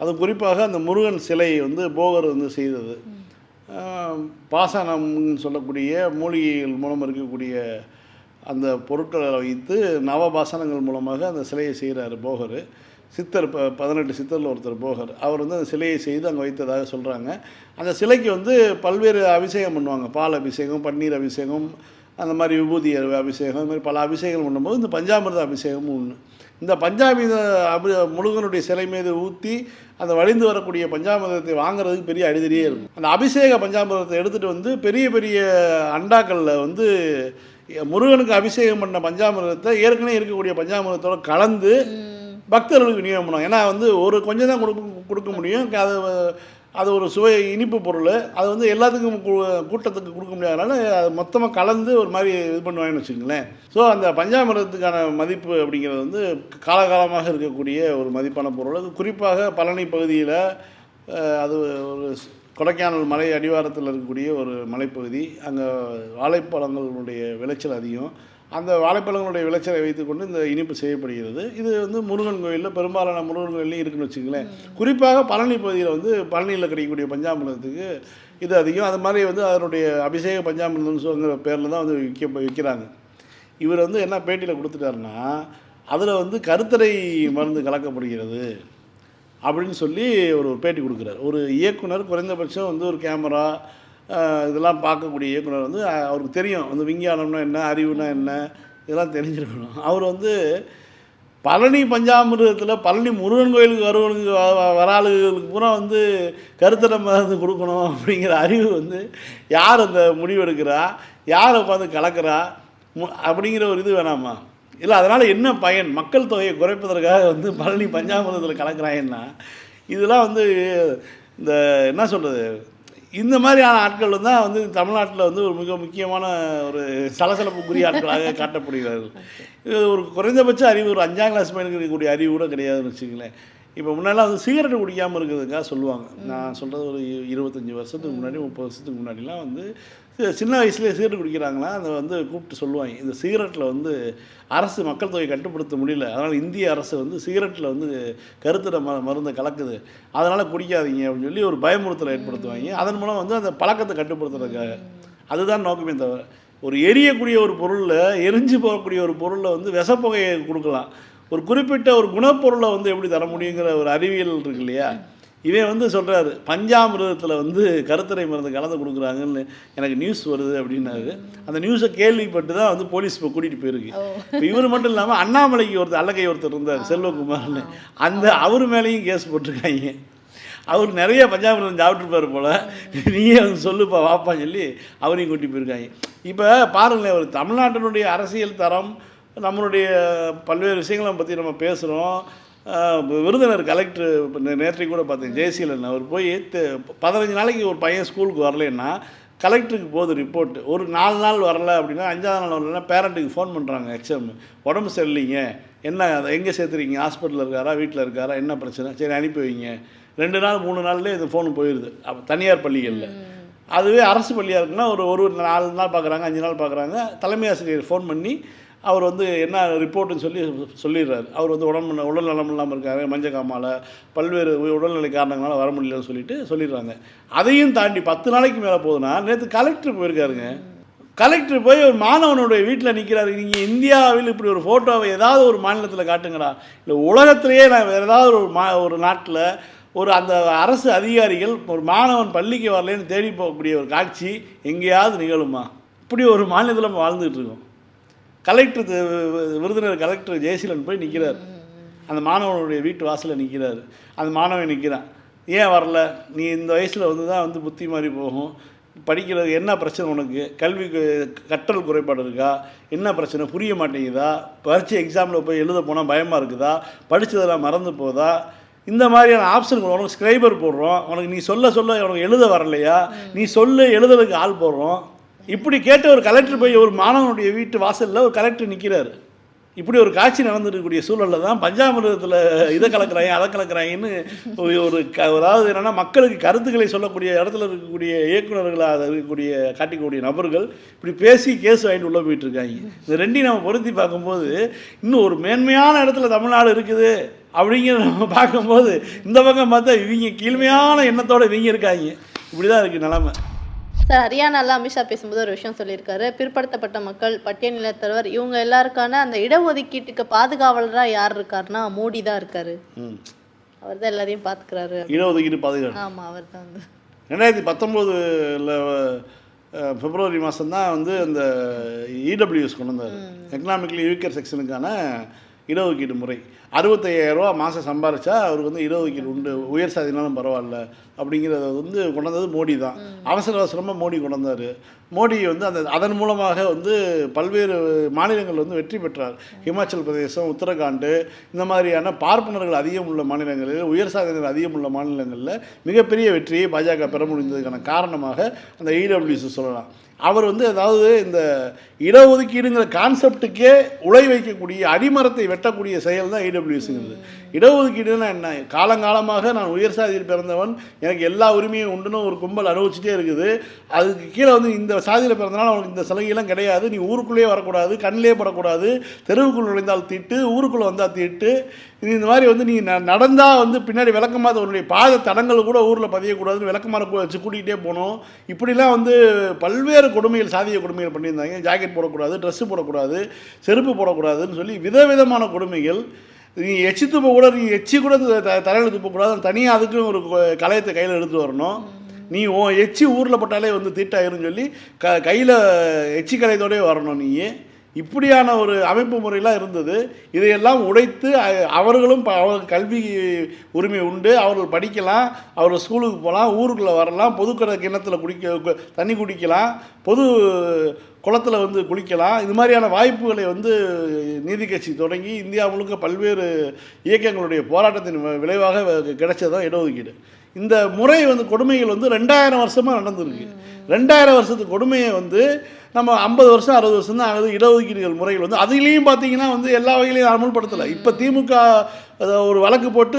அது குறிப்பாக அந்த முருகன் சிலை வந்து போகர் வந்து செய்தது. பாசனம்னு சொல்லக்கூடிய மூலிகைகள் மூலம் இருக்கக்கூடிய அந்த பொருட்களை வைத்து நவ பாசனங்கள் மூலமாக அந்த சிலையை செய்கிறாரு போகர். சித்தர் ப பதினெட்டு சித்தரில் ஒருத்தர் போகர். அவர் வந்து அந்த சிலையை செய்து அங்கே வைத்ததாக சொல்கிறாங்க அந்த சிலைக்கு வந்து பல்வேறு அபிஷேகம் பண்ணுவாங்க. பால் அபிஷேகம் பன்னீர் அபிஷேகம் அந்த மாதிரி விபூதி அபிஷேகம் இந்த மாதிரி பல அபிஷேகங்கள் பண்ணும்போது இந்த பஞ்சாமிர்த அபிஷேகமும் ஒன்று இந்த பஞ்சாமிர்த அபி முருகனுடைய சிலை மீது ஊற்றி அந்த வழிந்து வரக்கூடிய பஞ்சாமிர்தத்தை வாங்குறதுக்கு பெரிய அடிதடியே இருக்கும். அந்த அபிஷேக பஞ்சாமிர்தத்தை எடுத்துகிட்டு வந்து பெரிய பெரிய அண்டாக்களில் வந்து முருகனுக்கு அபிஷேகம் பண்ண பஞ்சாமிர்தத்தை ஏற்கனவே இருக்கக்கூடிய பஞ்சாமிர்தத்தோட கலந்து பக்தர்களுக்கு விநியோகம் பண்ணுவாங்க. ஏன்னா வந்து ஒரு கொஞ்சம் தான் கொடுக்க கொடுக்க முடியும். அது அது ஒரு சுவை இனிப்பு பொருள். அது வந்து எல்லாத்துக்கும் கூட்டத்துக்கு கொடுக்க முடியாதனால அது மொத்தமாக கலந்து ஒரு மாதிரி இது பண்ணுவாங்கன்னு வச்சுங்களேன் ஸோ அந்த பஞ்சாமிரத்துக்கான மதிப்பு அப்படிங்கிறது வந்து காலகாலமாக இருக்கக்கூடிய ஒரு மதிப்பான பொருள். அது குறிப்பாக பழனி பகுதியில் அது ஒரு கொடைக்கானல் மலை அடிவாரத்தில் இருக்கக்கூடிய ஒரு மலைப்பகுதி. அங்கே வாழைப்பழங்களுடைய விளைச்சல் அதிகம். அந்த வாழைப்பழங்களுடைய விளைச்சலை வைத்துக்கொண்டு இந்த இனிப்பு செய்யப்படுகிறது. இது வந்து முருகன் கோயிலில் பெரும்பாலான முருகன் கோயிலையும் இருக்குன்னு வச்சுங்களேன் குறிப்பாக பழனி பகுதியில் வந்து பழனியில் கிடைக்கக்கூடிய பஞ்சாமிரதத்துக்கு இது அதிகம். அது மாதிரி வந்து அதனுடைய அபிஷேக பஞ்சாமிரதம்ங்கிற பேரில் தான் வந்து விற்க விற்கிறாங்க இவர் வந்து என்ன பேட்டியில் கொடுத்துட்டாருன்னா அதில் வந்து கருத்தடை மருந்து கலக்கப்படுகிறது அப்படின்னு சொல்லி ஒரு பேட்டி கொடுக்குறாரு. ஒரு இயக்குனர் குறைந்தபட்சம் வந்து ஒரு கேமரா இதெல்லாம் பார்க்கக்கூடிய இயக்குனர் வந்து அவருக்கு தெரியும். வந்து விஞ்ஞானம்னா என்ன அறிவுனா என்ன இதெல்லாம் தெரிஞ்சிருக்கணும். அவர் வந்து பழனி பஞ்சாமிரதத்தில் பழனி முருகன் கோயிலுக்கு வருவனுக்கு வ- வ- வர ஆளுகளுக்கு பூரா வந்து கருத்தடை மருந்து கொடுக்கணும் அப்படிங்கிற அறிவு வந்து யார் அந்த முடிவு எடுக்கிறா யார் உட்காந்து கலக்கிறா மு- அப்படிங்கிற ஒரு இது வேணாமா? இல்லை அதனால் என்ன பயன்? மக்கள் தொகையை குறைப்பதற்காக வந்து பழனி பஞ்சாமிரதத்தில் கலக்கிறாங்கன்னா இதெல்லாம் வந்து இந்த என்ன சொல்கிறது இந்த மாதிரியான ஆட்கள் தான் வந்து தமிழ்நாட்டில் வந்து ஒரு மிக முக்கியமான ஒரு சலசலப்புக்குரிய ஆட்களாக *laughs* காட்டப்படுகிறார்கள். இது ஒரு குறைந்தபட்ச அறிவு ஒரு அஞ்சாம் கிளாஸ் பையனுக்கு இருக்கக்கூடிய அறிவு கூட கிடையாதுன்னு வச்சுங்களேன் இப்போ முன்னாடிலாம் வந்து சிகரெட் குடிக்காமல் இருக்கிறதுக்காக சொல்லுவாங்க. நான் சொல்கிறது ஒரு இருபத்தஞ்சி வருஷத்துக்கு முன்னாடி முப்பது வருஷத்துக்கு முன்னாடிலாம் வந்து சின்ன வயசுலேயே சிகரெட் குடிக்கிறாங்களா? அதை வந்து கூப்பிட்டு சொல்லுவாங்க. இந்த சிகரெட்டில் வந்து அரசு மக்கள் தொகை கட்டுப்படுத்த முடியல. அதனால் இந்திய அரசு வந்து சிகரெட்டில் வந்து கருத்தடை ம மருந்தை கலக்குது. அதனால் குடிக்காதீங்க அப்படின்னு சொல்லி ஒரு பயமுறுத்தலை ஏற்படுத்துவாங்க. அதன் மூலம் வந்து அந்த பழக்கத்தை கட்டுப்படுத்துறதுக்காக. அதுதான் நோக்கமே தவிர ஒரு எரியக்கூடிய ஒரு பொருளில் எரிஞ்சு போகக்கூடிய ஒரு பொருளில் வந்து விஷப்புகையை கொடுக்கலாம். ஒரு குறிப்பிட்ட ஒரு குணப்பொருளை வந்து எப்படி தர முடியுங்கிற ஒரு அறிவியல் இருக்கு இல்லையா? இவன் வந்து சொல்கிறாரு பஞ்சாமிரதத்தில் வந்து கருத்தரை மருந்து கலந்து கொடுக்குறாங்கன்னு எனக்கு நியூஸ் வருது அப்படின்னாரு. அந்த நியூஸை கேள்விப்பட்டு தான் வந்து போலீஸ் இப்போ கூட்டிகிட்டு போயிருக்கு. இப்போ இவர் மட்டும் இல்லாமல் அண்ணாமலைக்கு ஒருத்தர் அல்லகை ஒருத்தர் இருந்தார் செல்வகுமார்னு. அந்த அவர் மேலேயும் கேஸ் போட்டிருக்காங்க. அவர் நிறைய பஞ்சாமிரதம் சாப்பிட்ருப்பார் போல். நீயே வந்து சொல்லுப்பா வாப்பான்னு சொல்லி அவரையும் கூட்டி போயிருக்காங்க. இப்போ பாருங்களேன் ஒரு தமிழ்நாட்டினுடைய அரசியல் தரம் நம்மளுடைய பல்வேறு விஷயங்களை பற்றி நம்ம பேசுகிறோம் விருதுநர் கலெக்டர் நேற்றைக்கு கூட பார்த்தேன் ஜெயசீலன். அவர் போய் பதினஞ்சு நாளைக்கு ஒரு பையன் ஸ்கூலுக்கு வரலைன்னா கலெக்டருக்கு போகுது ரிப்போர்ட் ஒரு நாலு நாள் வரல அப்படின்னா அஞ்சாவது நாள் வரலன்னா பேரண்ட்டுக்கு ஃபோன் பண்ணுறாங்க எக்ஸாம் உடம்பு சரியில்லைங்க. என்ன அதை எங்கே சேர்த்துறீங்க? ஹாஸ்பிட்டலில் இருக்காரா? வீட்டில் இருக்காரா? என்ன பிரச்சனை? சரி அனுப்பி வைங்க. ரெண்டு நாள் மூணு நாள்லேயே இந்த ஃபோன் போயிடுது அப்போ தனியார் பள்ளிகளில். அதுவே அரசு பள்ளியாக இருக்குன்னா ஒரு ஒரு நாலு நாள் பார்க்குறாங்க அஞ்சு நாள் பார்க்குறாங்க. தலைமை ஆசிரியர் ஃபோன் பண்ணி அவர் வந்து என்ன ரிப்போர்ட்டுன்னு சொல்லி சொல்லிடுறாரு. அவர் வந்து உடம்பு உடல் நலம் இல்லாமல் இருக்காரு மஞ்சக்காமால பல்வேறு உடல்நிலை காரணங்களால் வர முடியலன்னு சொல்லிட்டு சொல்லிடுறாங்க. அதையும் தாண்டி பத்து நாளைக்கு மேலே போகுதுன்னா நேற்று கலெக்டர் போயிருக்காருங்க. கலெக்டர் போய் ஒரு மாணவனுடைய வீட்டில் நிற்கிறாரு நீங்கள் இந்தியாவில் இப்படி ஒரு ஃபோட்டோவை ஏதாவது ஒரு மாநிலத்தில் காட்டுங்கடா. இல்லை உலகத்திலேயே நான் வேறு ஏதாவது ஒரு மா ஒரு நாட்டில் ஒரு அந்த அரசு அதிகாரிகள் ஒரு மாணவன் பள்ளிக்கு வரலன்னு தேடி போகக்கூடிய ஒரு காட்சி எங்கேயாவது நிகழுமா? இப்படி ஒரு மாநிலத்தில் நம்ம வாழ்ந்துட்டு இருக்கோம். கலெக்டர் விருதுநகர் கலெக்டர் ஜெயசீலன் போய் நிற்கிறார் அந்த மாணவனுடைய வீட்டு வாசலில் நிற்கிறாரு அந்த மாணவன் நிற்கிறான் ஏன் வரல? நீ இந்த வயசில் வந்து தான் வந்து புத்தி மாதிரி போகும். படிக்கிறது என்ன பிரச்சனை உனக்கு? கல்வி கற்றல் குறைபாடு இருக்கா? என்ன பிரச்சனை? புரிய மாட்டேங்குதா? பரீட்சை எக்ஸாமில் போய் எழுத போனால் பயமாக இருக்குதா? படித்ததெல்லாம் மறந்து போதா? இந்த மாதிரியான ஆப்ஷன் உனக்கு ஸ்கிரைபர் போடுறோம். உனக்கு நீ சொல்ல சொல்ல உனக்கு எழுத வரலையா? நீ சொல்லு எழுதுறதுக்கு ஆள் போடுறோம். இப்படி கேட்ட ஒரு கலெக்டர் போய் ஒரு மாணவனுடைய வீட்டு வாசலில் ஒரு கலெக்டர் நிற்கிறாரு இப்படி ஒரு காட்சி நடந்துருக்கக்கூடிய சூழலில் தான் பஞ்சாமிரதத்தில் இதை கலக்குறாங்க அதை கலக்கிறாயின்னு ஒரு- க அதாவது என்னென்னா மக்களுக்கு கருத்துக்களை சொல்லக்கூடிய இடத்துல இருக்கக்கூடிய இயக்குநர்களாக இருக்கக்கூடிய காட்டிக்கூடிய நபர்கள் இப்படி பேசி கேஸ் வாங்கிட்டு உள்ளே போயிட்டுருக்காங்க இந்த ரெண்டையும் நம்ம பொருத்தி பார்க்கும்போது இன்னும் ஒரு மேன்மையான இடத்துல தமிழ்நாடு இருக்குது அப்படிங்கிற நம்ம பார்க்கும்போது இந்த பக்கம் பார்த்தா இவங்க கீழ்மையான எண்ணத்தோடு இவங்க இருக்காங்க இப்படி தான் இருக்குது நிலமை. சார் ஹரியானால அமித்ஷா பேசும்போது ஒரு விஷயம் சொல்லியிருக்காரு. பிற்படுத்தப்பட்ட மக்கள் பட்டியலினத்தவர் இவங்க எல்லாருக்கான அந்த இடஒதுக்கீட்டுக்கு பாதுகாவலராக யார் இருக்காருன்னா மோடி தான் இருக்காரு. ம். அவர் தான் எல்லாரையும் பார்த்துக்கிறாரு இடஒதுக்கீடு பாதுகாப்பு ஆமாம் அவர் தான் வந்து. ரெண்டாயிரத்தி பத்தொம்போதில் பிப்ரவரி மாதம் தான் வந்து அந்த இடபிள்யூஎஸ் கொண்டு வந்தார். எக்கனாமிக்கலி வீக்கர் செக்ஷனுக்கான இடஒதுக்கீடு முறை. அறுபத்தையாயிரரூவா மாதம் சம்பாரிச்சா அவருக்கு வந்து இடஒதுக்கீடு உண்டு. உயர் சாதினாலும் பரவாயில்ல. அப்படிங்கிறத வந்து கொண்டு வந்தது மோடி தான். அவசர அவசரமாக மோடி கொண்டு வந்தார் மோடி வந்து அந்த அதன் மூலமாக வந்து பல்வேறு மாநிலங்கள் வந்து வெற்றி பெற்றார். ஹிமாச்சல் பிரதேசம் உத்தரகாண்ட் இந்த மாதிரியான பார்ப்பனர்கள் அதிகம் உள்ள மாநிலங்களில் உயர் சாதனைகள் அதிகம் உள்ள மாநிலங்களில் மிகப்பெரிய வெற்றியை பாஜக பெற முடிந்ததுக்கான காரணமாக அந்த இடபிள்யூசி சொல்லலாம் அவர் வந்து அதாவது இந்த இடஒதுக்கீடுங்கிற கான்செப்டுக்கே உழை வைக்கக்கூடிய அடிமரத்தை வெட்டக்கூடிய செயல் தான் இடபிள்யூசிங்கிறது இடஒதுக்கீடுனா என்ன? காலங்காலமாக நான் உயர் சாதியில் பிறந்தவன் எனக்கு எல்லா உரிமையும் உண்டுன்னு ஒரு கும்பல் அனுபவிச்சுட்டே இருக்குது. அதுக்கு கீழே வந்து இந்த சாதியில் பிறந்தனால அவனுக்கு இந்த சலுகையெல்லாம் கிடையாது. நீ ஊருக்குள்ளேயே வரக்கூடாது கண்ணிலே படக்கூடாது தெருவுக்குள் நுழைந்தால் தீட்டு ஊருக்குள்ளே வந்தால் தீட்டு. இது இந்த மாதிரி வந்து நீ ந- வந்து பின்னாடி விளக்கமாக உன்னுடைய பாத தடங்கள் கூட ஊரில் பதியக்கூடாதுன்னு விளக்கமாக வச்சு கூட்டிகிட்டே போகணும் இப்படிலாம் வந்து பல்வேறு கொடுமைகள் சாதிய கொடுமைகள் பண்ணியிருந்தாங்க. ஜாக்கெட் போடக்கூடாது ட்ரெஸ்ஸு போடக்கூடாது செருப்பு போடக்கூடாதுன்னு சொல்லி விதவிதமான கொடுமைகள். நீ எச்சி துப்ப கூட நீ எச்சி கூட த- தலையில் துப்பக்கூடாது. தனியாக அதுக்கும் ஒரு கலையத்தை கையில் எடுத்து வரணும். நீ ஓ எச்சி ஊரில் போட்டாலே வந்து தீட்டாயிருன்னு சொல்லி க கையில் எச்சி கலையத்தோடய வரணும் நீ. இப்படியான ஒரு அமைப்பு முறையெல்லாம் இருந்தது. இதையெல்லாம் உடைத்து அவர்களும் ப- அவர்கள் கல்வி உரிமை உண்டு. அவர்கள் படிக்கலாம் அவர்கள் ஸ்கூலுக்கு போகலாம் ஊருக்குள்ளே வரலாம் பொதுக்கடை கிணத்துல குடிக்க கு- தண்ணி குடிக்கலாம் பொது குளத்தில் வந்து குளிக்கலாம். இது மாதிரியான வாய்ப்புகளை வந்து நீதி கட்சி தொடங்கி இந்தியா முழுக்க பல்வேறு இயக்கங்களுடைய போராட்டத்தின் விளைவாக கிடைச்சதான் இடஒதுக்கீடு. இந்த முறை வந்து கொடுமைகள் வந்து ரெண்டாயிரம் வருஷமாக நடந்திருக்கு. ரெண்டாயிரம் வருஷத்து கொடுமையை வந்து நம்ம ஐம்பது வருஷம் அறுபது வருஷம் தான் ஆகுது இடஒதுக்கீடுகள் முறைகள் வந்து. அதுலேயும் பார்த்தீங்கன்னா வந்து எல்லா வகையிலையும் அமல்படுத்தலை. இப்போ திமுக ஒரு வழக்கு போட்டு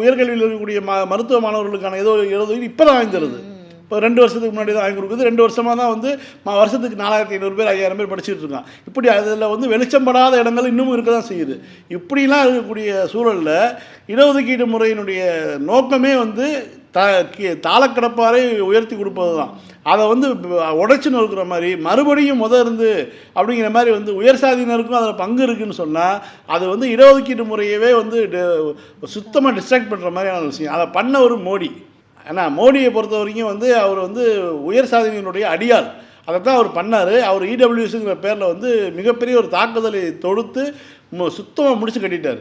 உயர்கல்வியில் இருக்கக்கூடிய ம மருத்துவ மாணவர்களுக்கான ஏதோ இடஒதுக்கீடு இப்போ தான் வாங்கி தருது. இப்போ ரெண்டு வருஷத்துக்கு முன்னாடி தான் வாங்கி கொடுக்குது. ரெண்டு வருஷமாக தான் வந்து வருஷத்துக்கு நாலாயிரத்தி ஐநூறு பேர் ஐயாயிரம் பேர் படிச்சுட்டு இருக்கான் இப்படி அதில் வந்து வெளிச்சம்படாத இடங்கள் இன்னமும் இருக்க தான் செய்யுது. இப்படிலாம் இருக்கக்கூடிய சூழலில் இடஒதுக்கீடு முறையினுடைய நோக்கமே வந்து த தாளக்கிடப்பாரை உயர்த்தி கொடுப்பது தான் அதை வந்து உடைச்சு நொறுக்கிற மாதிரி மறுபடியும் முத இருந்து அப்படிங்கிற மாதிரி வந்து உயர் சாதியினருக்கும் அதில் பங்கு இருக்குதுன்னு சொன்னால் அது வந்து இடஒதுக்கீடு முறையவே வந்து சுத்தமாக டிஸ்ட்ராக்ட் பண்ணுற மாதிரியான விஷயம். அதை பண்ண ஒரு மோடி. ஏன்னா மோடியை பொறுத்த வரைக்கும் வந்து அவர் வந்து உயர் சாதியினுடைய அடியாள். அதை தான் அவர் பண்ணார். அவர் இடபிள்யூஎஸ்ங்கிற பேரில் வந்து மிகப்பெரிய ஒரு தாக்குதலை தொடுத்து சுத்தமாக முடிச்சு கட்டிட்டார்.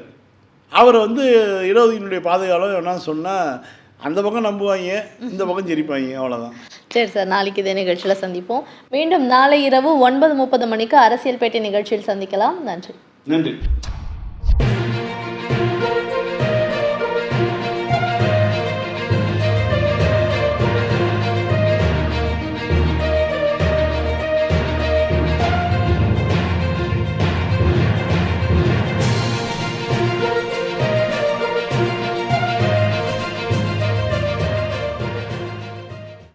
அவர் வந்து இடஒதுக்கீடுடைய பாதுகாலம் என்னன்னு சொன்னால் அந்த பக்கம் நம்புவாங்க இந்த பக்கம் ஜெரிப்பாங்க அவ்வளோதான் சரி சார் நாளைக்கு இதே நிகழ்ச்சியில் சந்திப்போம். மீண்டும் நாளை இரவு ஒன்பது முப்பது மணிக்கு அரசியல் பேட்டை நிகழ்ச்சியில் சந்திக்கலாம். நன்றி. நன்றி.